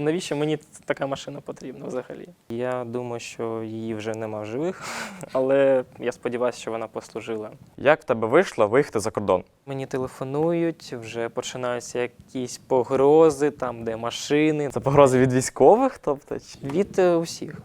Навіщо мені така машина потрібна взагалі? Я думаю, що її вже нема в живих, але я сподіваюся, що вона послужила. Як в тебе вийшло виїхати за кордон? Мені телефонують, вже починаються якісь погрози, там де машини. Це погрози від військових? Тобто, чи- Від е, усіх.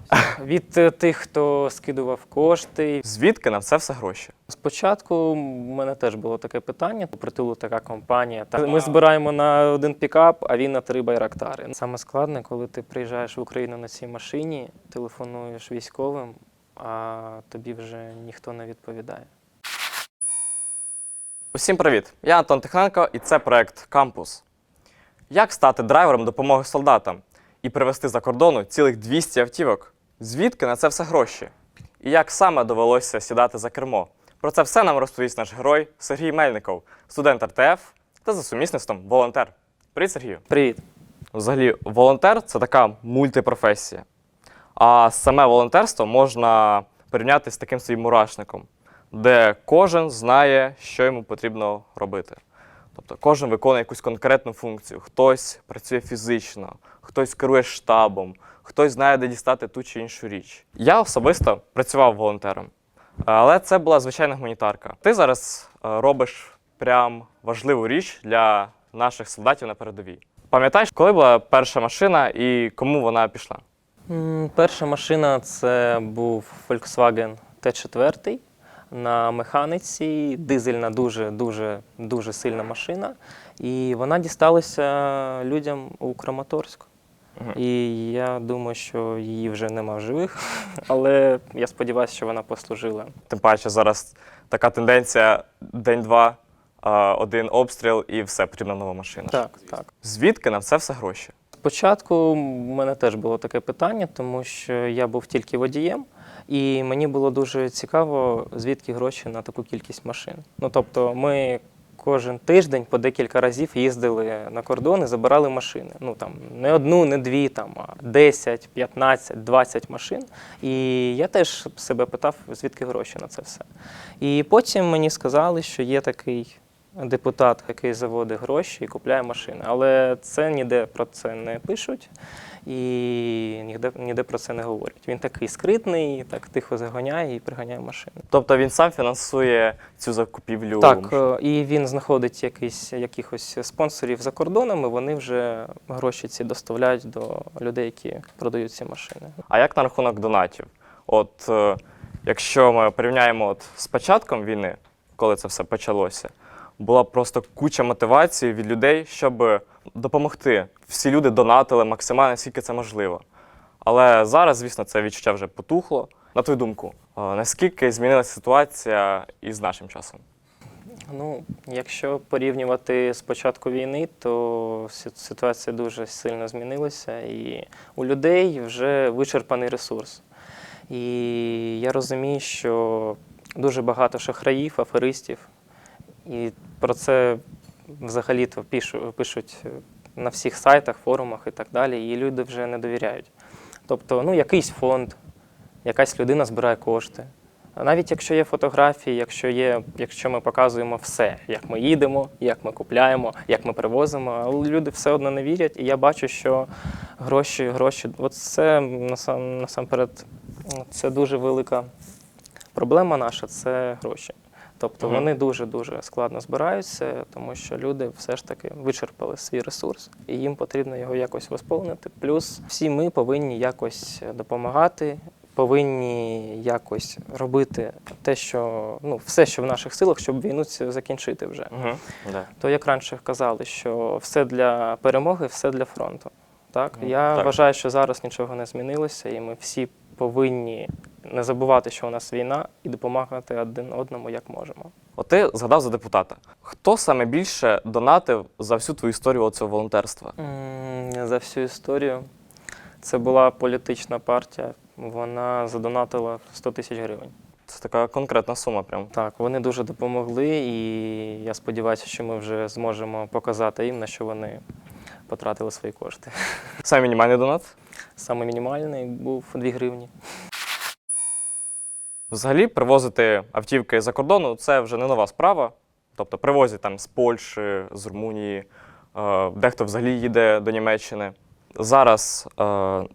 Від е, тих, хто скидував кошти. звідки на це все гроші? Спочатку в мене теж було таке питання. У притулу така компанія. Та ми збираємо на один пікап, а він на три байрактари. Саме складне, коли ти приїжджаєш в Україну на цій машині, телефонуєш військовим, а тобі вже ніхто не відповідає. Усім привіт! Я Антон Тихненко і це проект Кампус. Як стати драйвером допомоги солдатам і привезти за кордону цілих 200 автівок? Звідки на це все гроші? І як саме довелося сідати за кермо? Про це все нам розповість наш герой Сергій Мельников, студент РТФ та за сумісництвом волонтер. Привіт, Сергію! Привіт! Взагалі, волонтер це така мультипрофесія. А саме волонтерство можна порівняти з таким своїм мурашником, де кожен знає, що йому потрібно робити. Тобто кожен виконує якусь конкретну функцію. Хтось працює фізично, хтось керує штабом, хтось знає, де дістати ту чи іншу річ. Я особисто працював волонтером, але це була звичайна гуманітарка. Ти зараз е, робиш прям важливу річ для наших солдатів на передовій. Пам'ятаєш, коли була перша машина і кому вона пішла? Перша машина це був Volkswagen T4 на механіці, дизельна, дуже дуже дуже сильна машина. І вона дісталася людям у Краматорську. І я думаю, що її вже нема в живих, але я сподіваюся, що вона послужила. Тим паче зараз така тенденція день-два, один обстріл і все, потрібна нова машина. Так, так. Звідки на це все гроші? Спочатку в мене теж було таке питання, тому що я був тільки водієм, і мені було дуже цікаво, звідки гроші на таку кількість машин. Ну тобто, ми кожен тиждень по декілька разів їздили на кордон і забирали машини. Ну там не одну, не дві, там а 10, 15, 20 машин. І я теж себе питав, звідки гроші на це все. І потім мені сказали, що є такий депутат, який заводить гроші і купляє машини. Але це ніде про це не пишуть і ніде, ніде про це не говорять. Він такий скритний, так тихо заганяє і приганяє машини. Тобто він сам фінансує цю закупівлю. Так, е, і він знаходить якийсь, якихось спонсорів за кордоном, і вони вже гроші ці доставляють до людей, які продають ці машини. А як на рахунок донатів? От е, якщо ми порівняємо от з початком війни, коли це все почалося, була просто куча мотивації від людей, щоб допомогти. Всі люди донатили максимально, скільки це можливо. Але зараз, звісно, це відчуття вже потухло. На твою думку, е, наскільки змінилася ситуація із нашим часом? Ну, якщо порівнювати з початку війни, то ситуація дуже сильно змінилася, і у людей вже вичерпаний ресурс. І я розумію, що дуже багато шахраїв, аферистів, і про це взагалі-то пишуть на всіх сайтах, форумах і так далі, і люди вже не довіряють. Тобто, ну, якийсь фонд, якась людина збирає кошти. Навіть якщо є фотографії, якщо є, якщо ми показуємо все, як ми їдемо, як ми купляємо, як ми привозимо, але люди все одно не вірять, і я бачу, що гроші, гроші, от це насам, насамперед, це дуже велика проблема наша це гроші. Тобто Мгм. вони дуже дуже складно збираються, тому що люди все ж таки вичерпали свій ресурс, і їм потрібно його якось восполнити. Плюс всі ми повинні якось допомагати, повинні якось робити те, що ну все, що в наших силах, щоб війну цю закінчити вже. Угу. Да. То як раніше казали, що все для перемоги, все для фронту. Так, Ну, я так. вважаю, що зараз нічого не змінилося, і ми всі повинні не забувати, що у нас війна, і допомагати один одному як можемо. От ти згадав за депутата. Хто саме більше донатив за всю твою історію цього волонтерства? За всю історію це була політична партія. Вона задонатила 100 тисяч гривень. Це така конкретна сума. Прям. Так, вони дуже допомогли, і я сподіваюся, що ми вже зможемо показати їм, на що вони потратили свої кошти. Саме мінімальний донат. Саме мінімальний був 2 гривні. Взагалі, привозити автівки за кордону це вже не нова справа. Тобто привозять там з Польщі, з Румунії, е, дехто взагалі їде до Німеччини. зараз е,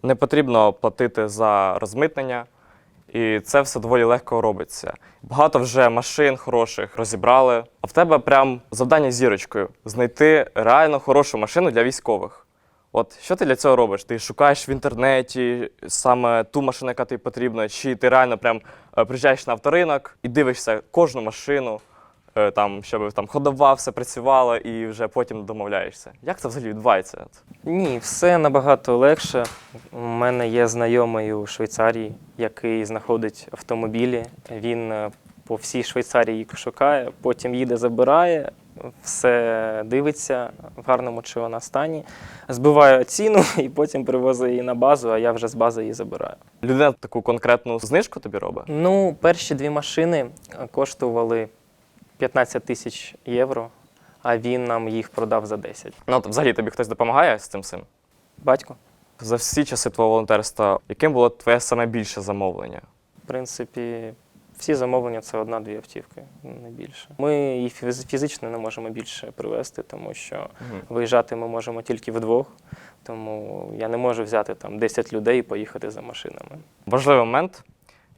не потрібно платити за розмитнення, і це все доволі легко робиться. Багато вже машин хороших розібрали. А в тебе прям завдання зірочкою знайти реально хорошу машину для військових. От що ти для цього робиш? Ти шукаєш в інтернеті саме ту машину, яка тобі потрібна, чи ти реально прям е, приїжджаєш на авторинок і дивишся кожну машину, там, щоб там ходова, все працювало, і вже потім домовляєшся. Як це взагалі відбувається? Ні, все набагато легше. У мене є знайомий у Швейцарії, який знаходить автомобілі. Він е, по всій Швейцарії їх шукає, потім їде, забирає, все дивиться в гарному чи вона стані, збиває ціну і потім привозить її на базу, а я вже з бази її забираю. Людина таку конкретну знижку тобі робить? Ну, перші дві машини е, коштували 15 тисяч євро, а він нам їх продав за 10. Ну, от взагалі тобі хтось допомагає з цим всім? Батько, За всі часи твого волонтерства, яким було твоє саме більше замовлення? в принципі, всі замовлення це одна-дві автівки, не більше. Ми і фіз- фізично не можемо більше привезти, тому що виїжджати ми можемо тільки вдвох. Тому я не можу взяти там 10 людей і поїхати за машинами. Важливий момент.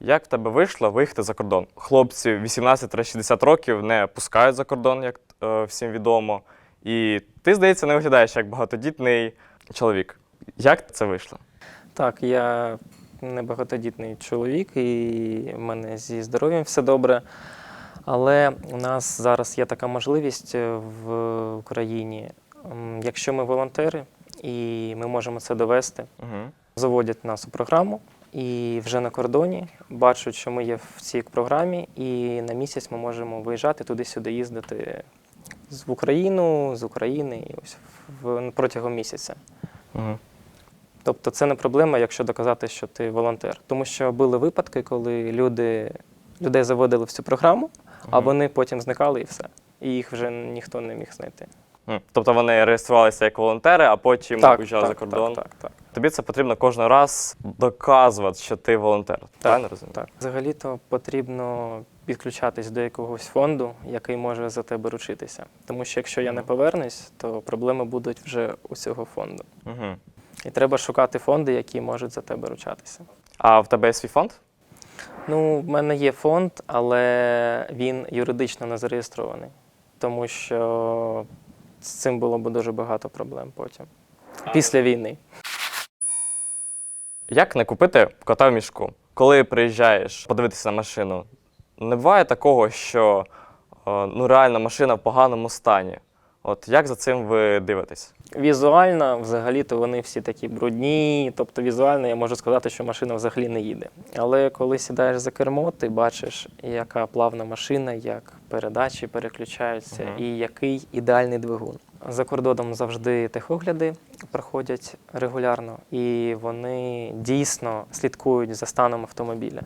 Як в тебе вийшло виїхати за кордон? Хлопці 18-60 років не пускають за кордон, як е, всім відомо. І ти, здається, не виглядаєш як багатодітний чоловік. Як це вийшло? Так, я небагатодітний чоловік, і в мене зі здоров'ям все добре. Але у нас зараз є така можливість е, в Україні. Якщо ми волонтери і ми можемо це довести, Угу. заводять нас у програму і вже на кордоні бачать, що ми є в цій програмі, і на місяць ми можемо виїжджати туди-сюди, їздити в Україну, з України і ось в, протягом місяця. Угу. Тобто це не проблема, якщо доказати, що ти волонтер. Тому що були випадки, коли люди, людей заводили в цю програму, а вони потім зникали і все. І їх вже ніхто не міг знайти. Тобто вони реєструвалися як волонтери, а потім уїжджали за кордон. Так, так, так. Тобі це потрібно кожен раз доказувати, що ти волонтер. Правильно розумію? так. Взагалі-то потрібно підключатись до якогось фонду, який може за тебе ручитися. Тому що якщо я не повернусь, то проблеми будуть вже у цього фонду. Угу. І треба шукати фонди, які можуть за тебе ручатися. А в тебе є свій фонд? Ну, в мене є фонд, але він юридично не зареєстрований, тому що з цим було б дуже багато проблем потім. Після війни. Як не купити кота в мішку? Коли приїжджаєш подивитися на машину, не буває такого, що е, ну, реально машина в поганому стані. От як за цим ви дивитесь? Візуально, взагалі-то вони всі такі брудні. Тобто, візуально я можу сказати, що машина взагалі не їде. Але коли сідаєш за кермо, ти бачиш, яка плавна машина, як передачі переключаються, Мгм. і який ідеальний двигун. За кордоном завжди техогляди проходять регулярно, і вони дійсно слідкують за станом автомобіля.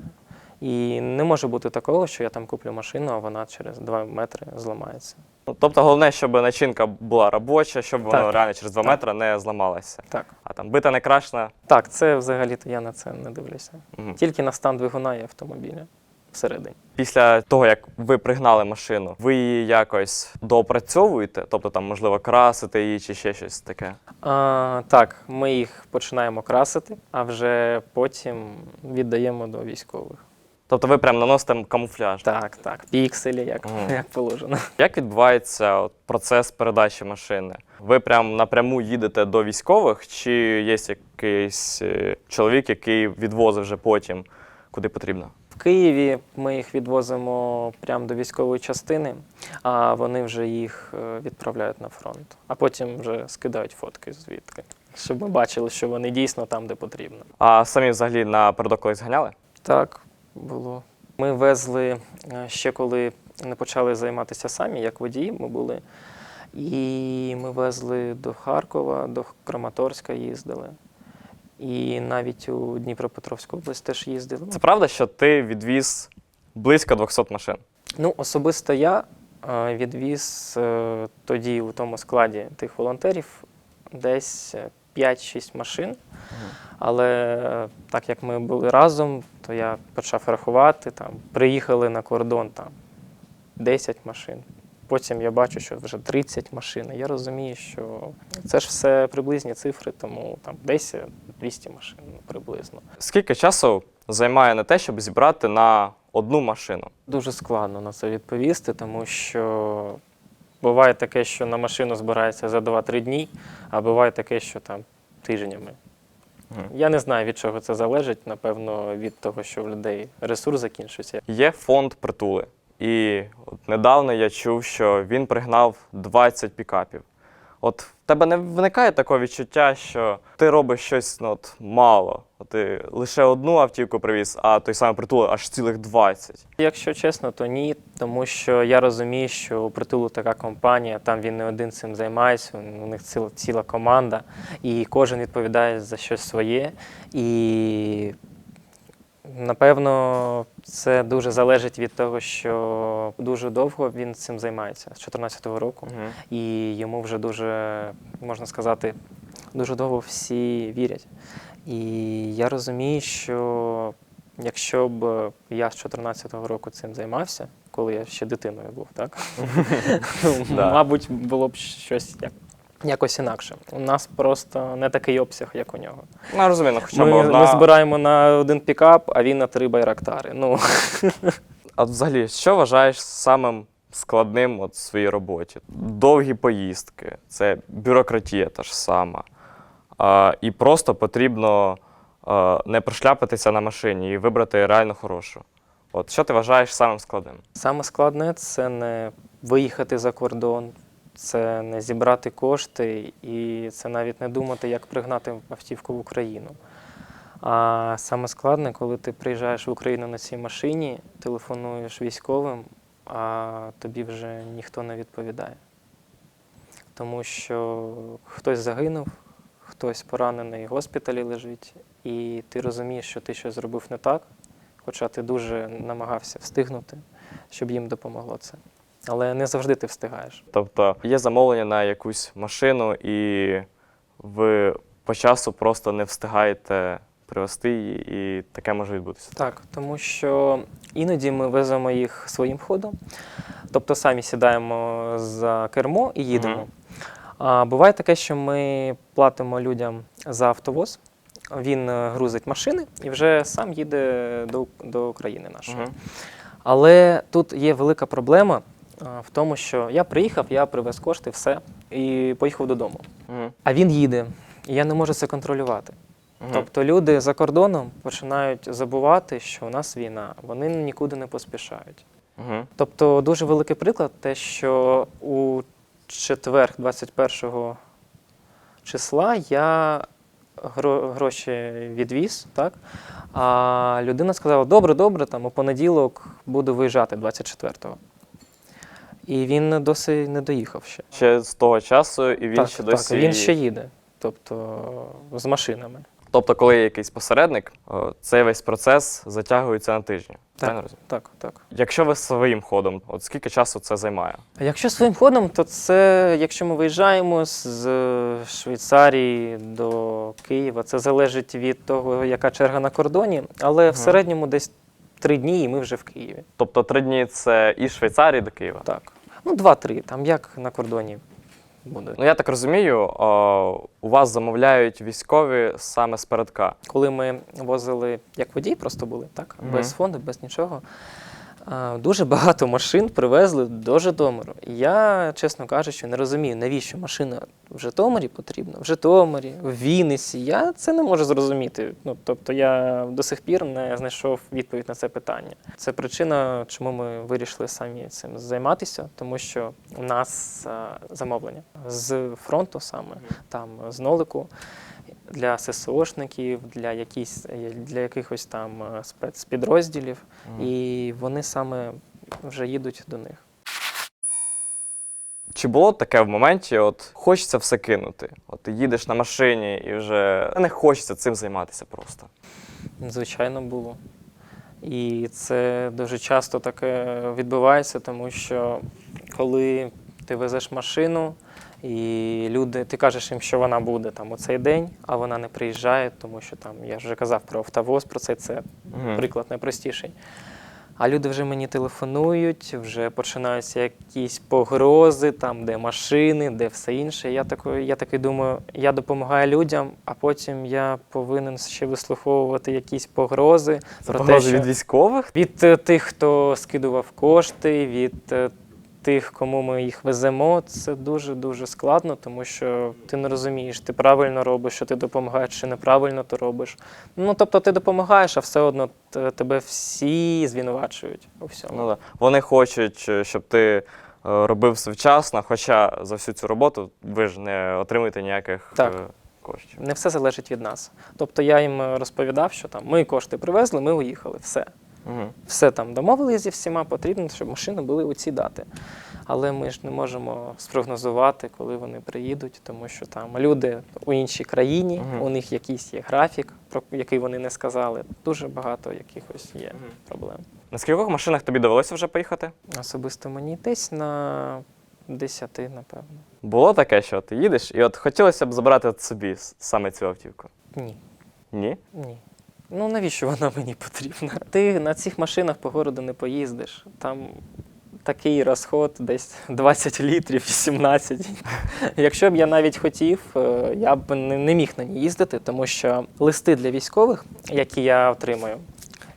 І не може бути такого, що я там куплю машину, а вона через 2 метри зламається. Ну, тобто головне, щоб начинка була робоча, щоб Так. реально через 2 Так. метри не зламалося. Так. А там бита не крашена. Так, це взагалі-то я на це не дивлюся. Мгм. Тільки на стан двигуна і автомобіля всередині. Після того, як ви пригнали машину, ви її якось доопрацьовуєте, тобто там, можливо, красите її чи ще щось таке. А, так, ми їх починаємо красити, а вже потім віддаємо до військових. Тобто ви прям наносите камуфляж. Так, так, пікселі, як, Мгм. як положено. Як відбувається от, процес передачі машини? Ви прям напряму їдете до військових, чи є якийсь е, чоловік, який відвозить вже потім, куди потрібно? В Києві ми їх відвозимо прямо до військової частини, а вони вже їх е, відправляють на фронт, а потім вже скидають фотки звідки, щоб ми бачили, що вони дійсно там, де потрібно. А самі взагалі на передок колись ганяли? Так, було. Ми везли е, ще коли не почали займатися самі, як водії ми були. І ми везли до Харкова, до Краматорська їздили. І навіть у Дніпропетровську область теж їздили. Це правда, що ти відвіз близько 200 машин? Ну, особисто я е, відвіз е, тоді у тому складі тих волонтерів десь 5-6 машин. Але е, так як ми були разом, то я почав рахувати, там, приїхали на кордон там, 10 машин, потім я бачу, що вже 30 машин. Я розумію, що це ж все приблизні цифри, тому там 10-200 машин ну, приблизно. Скільки часу займає на те, щоб зібрати на одну машину? Дуже складно на це відповісти, тому що буває таке, що на машину збирається за 2-3 дні, а буває таке, що там тижнями. Я не знаю, від чого це залежить. Напевно, від того, що в людей ресурс закінчується. Є фонд притули. І от недавно я чув, що він пригнав 20 пікапів. От в тебе не виникає такого відчуття, що ти робиш щось ну, от, мало. Ти лише одну автівку привіз, а той самий притули аж цілих 20. Якщо чесно, то ні, тому що я розумію, що у притулу така компанія, там він не один цим займається, у них ціла, ціла команда, і кожен відповідає за щось своє. І напевно це дуже залежить від того, що дуже довго він цим займається з 2014 року, і йому вже дуже, можна сказати, дуже довго всі вірять. І я розумію, що якщо б я з 2014 року цим займався, коли я ще дитиною був, так? Мабуть, було б щось як, якось інакше. У нас просто не такий обсяг, як у нього. Ну, розумію, ну, хоча б Ми, одна. ми збираємо на один пікап, а він на три байрактари. Ну, А взагалі, що вважаєш самим складним от в своїй роботі? Довгі поїздки, це бюрократія та ж сама. А, і просто потрібно а, не прошляпатися на машині і вибрати реально хорошу. От що ти вважаєш самим складним? Саме складне це не виїхати за кордон, це не зібрати кошти і це навіть не думати, як пригнати автівку в Україну. А саме складне, коли ти приїжджаєш в Україну на цій машині, телефонуєш військовим, а тобі вже ніхто не відповідає. Тому що хтось загинув, хтось поранений в госпіталі лежить, і ти розумієш, що ти щось зробив не так, хоча ти дуже намагався встигнути, щоб їм допомогло це. Але не завжди ти встигаєш. Тобто є замовлення на якусь машину, і ви по часу просто не встигаєте привезти її, і таке може відбутися. Так, тому що іноді ми веземо їх своїм ходом, тобто самі сідаємо за кермо і їдемо. Мгм. А буває таке, що ми платимо людям за автовоз, він е, грузить машини і вже сам їде до, до України нашої. Мгм. Але тут є велика проблема в тому, що я приїхав, я привез кошти, все, і поїхав додому. Мгм. А він їде, і я не можу це контролювати. Мгм. Тобто люди за кордоном починають забувати, що у нас війна, вони нікуди не поспішають. Мгм. Тобто, дуже великий приклад, те, що у четвер, 21 числа, я гроші відвіз, так? А людина сказала: добре, добре, там у понеділок буду виїжджати 24-го. І він досі не доїхав ще. Ще з того часу, і він так, ще так, досі. він ще їде. Тобто з машинами. Тобто, коли є якийсь посередник, цей весь процес затягується на тижні. Розумію? Так, так. Якщо ви своїм ходом, от скільки часу це займає? А Якщо своїм ходом, то це якщо ми виїжджаємо з Швейцарії до Києва, це залежить від того, яка черга на кордоні, але в середньому десь три дні, і ми вже в Києві. Тобто три дні це і Швейцарії до Києва. Так. Ну, два-три, там як на кордоні буде. Ну я так розумію, о, у вас замовляють військові саме з передка. Коли ми возили, як водій просто були, так? Без фонду, без нічого. Дуже багато машин привезли до Житомиру. Я, чесно кажучи, не розумію, навіщо машина в Житомирі потрібна, в Житомирі, в Вінниці. Я це не можу зрозуміти. Ну, тобто я до сих пір не знайшов відповідь на це питання. Це причина, чому ми вирішили самі цим займатися, тому що у нас замовлення з фронту саме, там з нолику для ССОшників, для, якісь, для якихось там е, спецпідрозділів, і вони саме вже їдуть до них. Чи було таке в моменті, от хочеться все кинути? От ти їдеш на машині і вже не хочеться цим займатися просто. Звичайно, було. І це дуже часто таке відбувається, тому що коли ти везеш машину, і люди, ти кажеш їм, що вона буде там у цей день, а вона не приїжджає, тому що там я вже казав про автовоз, про це це Мгм. приклад найпростіший. А люди вже мені телефонують, вже починаються якісь погрози, там, де машини, де все інше. Я такий, я такий думаю, я допомагаю людям, а потім я повинен ще вислуховувати якісь погрози. Це про погрози те, від військових? від е, тих, хто скидував кошти, від е, тих, кому ми їх веземо, це дуже дуже складно, тому що ти не розумієш, ти правильно робиш, що ти допомагаєш, чи неправильно то робиш. Ну тобто ти допомагаєш, а все одно тебе всі звинувачують у всьому. Ну, да. Вони хочуть, е, щоб ти е, робив все вчасно, хоча за всю цю роботу ви ж не отримуєте ніяких Так. е, коштів. Не все залежить від нас. Тобто я їм розповідав, що там ми кошти привезли, ми уїхали. Все. Угу. Все там домовилися зі всіма, потрібно, щоб машини були у ці дати. Але ми ж не можемо спрогнозувати, коли вони приїдуть, тому що там люди у іншій країні, Мгм. у них якийсь є графік, про який вони не сказали. Дуже багато якихось є Мгм. проблем. На скількох машинах тобі довелося вже поїхати? Особисто мені десь на 10, напевно. Було таке, що ти їдеш, і от хотілося б забрати собі саме цю автівку. Ні. Ні? Ні. Ну навіщо вона мені потрібна? Ти на цих машинах по городу не поїздиш. Там такий розход десь 20 літрів, 18. Якщо б я навіть хотів, е, я б не міг на ній їздити, тому що листи для військових, які я отримую,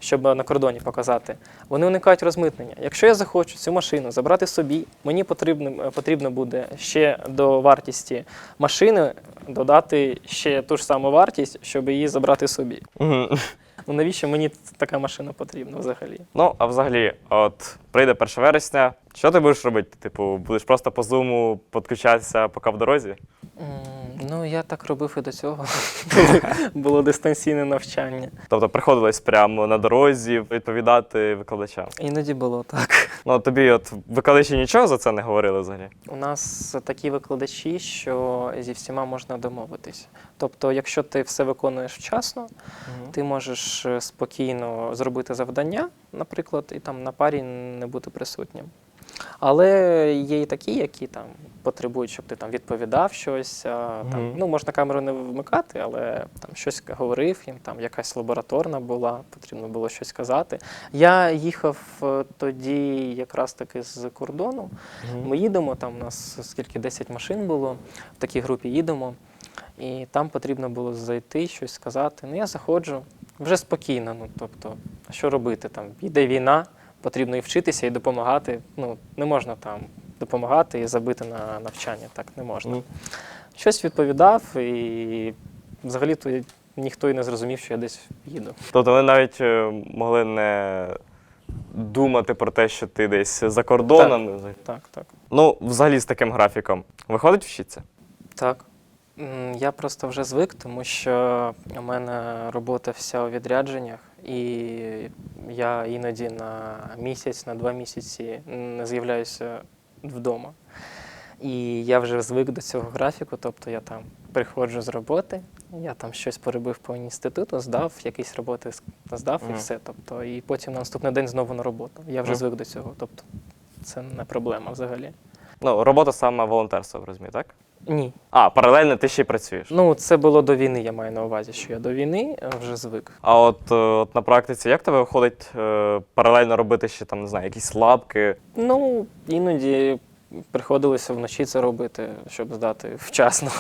щоб на кордоні показати, вони уникають розмитнення. Якщо я захочу цю машину забрати собі, мені потрібно, потрібно буде ще до вартості машини додати ще ту ж саму вартість, щоб її забрати собі. Угу. Ну навіщо мені така машина потрібна взагалі? Ну, а взагалі, от прийде 1 вересня, що ти будеш робити? Типу, будеш просто по зуму підключатися, поки в дорозі? М, Ну, я так робив і до цього. Було дистанційне навчання. Тобто приходилось прямо на дорозі відповідати викладачам. Іноді було так. Ну, тобі от викладачі нічого за це не говорили взагалі? У нас такі викладачі, що зі всіма можна домовитись. Тобто, якщо ти все виконуєш вчасно, ти можеш е, спокійно зробити завдання, наприклад, і там на парі не бути присутнім. Але є і такі, які там потребують, щоб ти там відповідав щось. Там, Мгм. ну, можна камеру не вмикати, але там щось говорив їм, там якась лабораторна була, потрібно було щось казати. Я їхав е, тоді якраз таки з кордону. Ми їдемо, там у нас скільки 10 машин було, в такій групі їдемо, і там потрібно було зайти, щось сказати. Ну, я заходжу вже спокійно. Ну, тобто, що робити? Там йде війна, потрібно і вчитися, і допомагати. Ну, не можна там допомагати і забити на навчання. Так не можна. Мгм. Щось відповідав, і взагалі-то ніхто і не зрозумів, що я десь їду. Тобто вони навіть е, могли не думати про те, що ти десь за кордоном. Так, так. Ну, взагалі з таким графіком. Виходить вчитися? Так. Я просто вже звик, тому що у мене робота вся у відрядженнях, і я іноді на місяць, на два місяці не з'являюся вдома. І я вже звик до цього графіку, тобто я там приходжу з роботи, я там щось поробив по інституту, здав, якісь роботи здав і все. Тобто, і потім на наступний день знову на роботу. Я вже Мгм. звик до цього. Тобто це не проблема взагалі. Ну, робота саме волонтерство, розумію, так? Ні, А, паралельно ти ще й працюєш. Ну, це було до війни, я маю на увазі, що я до війни е, вже звик. А от, е, от на практиці, як тебе виходить е, паралельно робити ще там, не знаю, якісь лапки? Ну, іноді приходилося вночі це робити, щоб здати вчасно.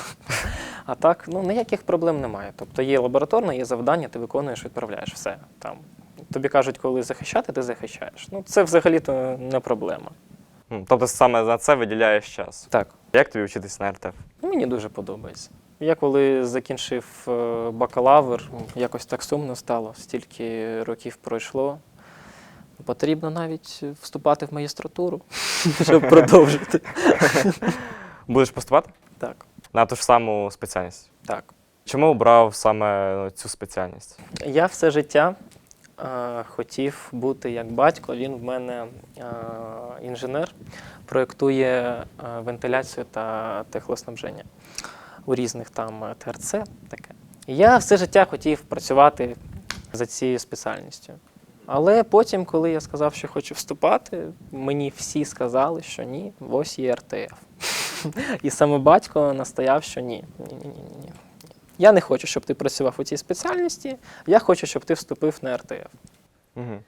А так, ну ніяких проблем немає. Тобто є лабораторна, є завдання, ти виконуєш, відправляєш все. Там. Тобі кажуть, коли захищати, ти захищаєш. Ну, це взагалі-то не проблема. Тобто саме на це виділяєш час. Так, Як тобі вчитись на РТФ? мені дуже подобається. Я коли закінчив е, бакалавр, якось так сумно стало, стільки років пройшло. Потрібно навіть вступати в магістратуру, щоб продовжити. Будеш поступати Так, на ту ж саму спеціальність? так. Чому обрав саме ну, цю спеціальність? Я все життя хотів бути як батько. Він в мене е, інженер, проєктує е, вентиляцію та техлоснабження у різних там е, ТРЦ. Таке. Я все життя хотів працювати за цією спеціальністю. Але потім, коли я сказав, що хочу вступати, мені всі сказали, що ні, ось є РТФ. І саме батько настояв, що ні. Ні, ні, ні, ні. Я не хочу, щоб ти працював у цій спеціальності, я хочу, щоб ти вступив на РТФ. Угу.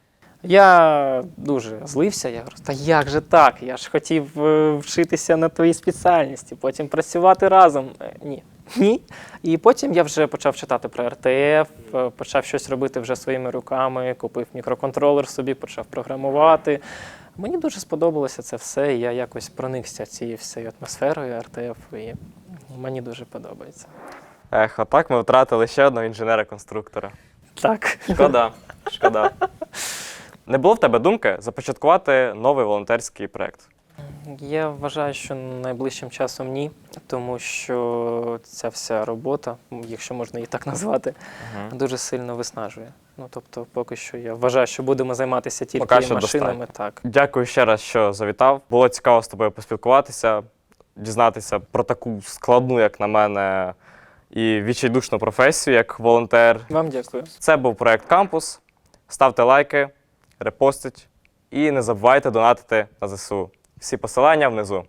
Я дуже злився. Я говорю, та як же так? Я ж хотів е, вчитися на твоїй спеціальності, потім працювати разом. Е, Ні. Ні. І потім я вже почав читати про РТФ, е, почав щось робити вже своїми руками, купив мікроконтролер собі, почав програмувати. Мені дуже сподобалося це все. і Я якось проникся цією всією атмосферою РТФ, і мені дуже подобається. Ех, отак ми втратили ще одного інженера-конструктора. Так. Шкода, шкода. Не було в тебе думки започаткувати новий волонтерський проєкт? Я вважаю, що найближчим часом ні, тому що ця вся робота, якщо можна її так назвати, дуже сильно виснажує. Ну тобто, поки що я вважаю, що будемо займатися тільки Поки машинами. достатньо. Так. Дякую ще раз, що завітав. Було цікаво з тобою поспілкуватися, дізнатися про таку складну, як на мене, і відчайдушну професію, як волонтер. Вам дякую. Це був проект Кампус. Ставте лайки, репостіть і не забувайте донатити на ЗСУ. Всі посилання внизу.